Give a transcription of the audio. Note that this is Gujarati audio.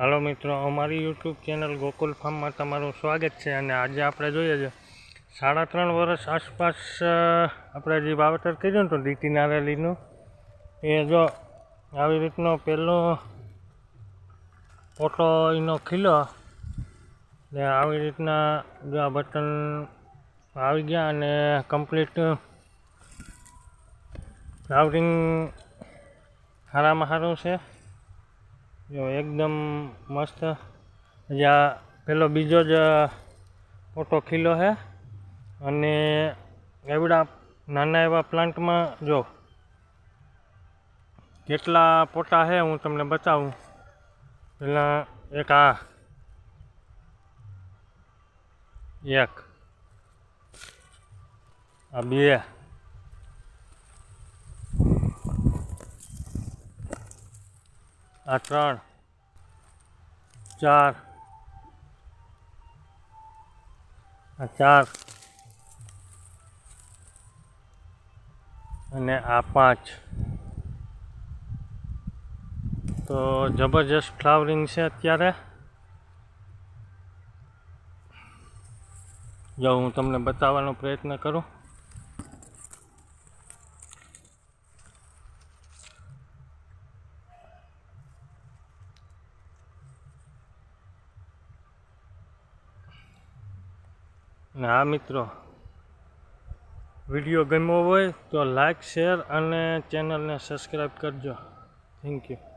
હાલો મિત્રો, અમારી યુટ્યુબ ચેનલ ગોકુલ ફાર્મમાં તમારું સ્વાગત છે અને આજે આપણે જોઈએ છે, સાડા ત્રણ વર્ષ આસપાસ આપણે જે વાવેતર કર્યું ને તો દીટી નારેલીનું એ જો આવી રીતનો પહેલો ફોટો એનો ખીલો ને આવી રીતના જો આ બટન આવી ગયા અને કમ્પ્લીટ ફ્લાવરિંગ સારામાં સારું છે. જો એકદમ મસ્ત. જે આ પેલો બીજો જ ફોટો ખીલો છે અને એવડા નાના એવા પ્લાન્ટમાં જો કેટલા પોટા છે હું તમને બતાવું. પહેલાં એક આ. એક. આ બે. આ ત્રણ, ચાર, આ ચાર, અને આ પાંચ. તો જબરજસ્ત ફ્લાવરિંગ છે અત્યારે. જો હું તમને બતાવવાનો પ્રયત્ન કરું. અને હા, મિત્રો. વીડિયો ગમ્યો હોય તો લાઈક, શેર અને ચેનલને સબસ્ક્રાઈબ કરજો. Thank you.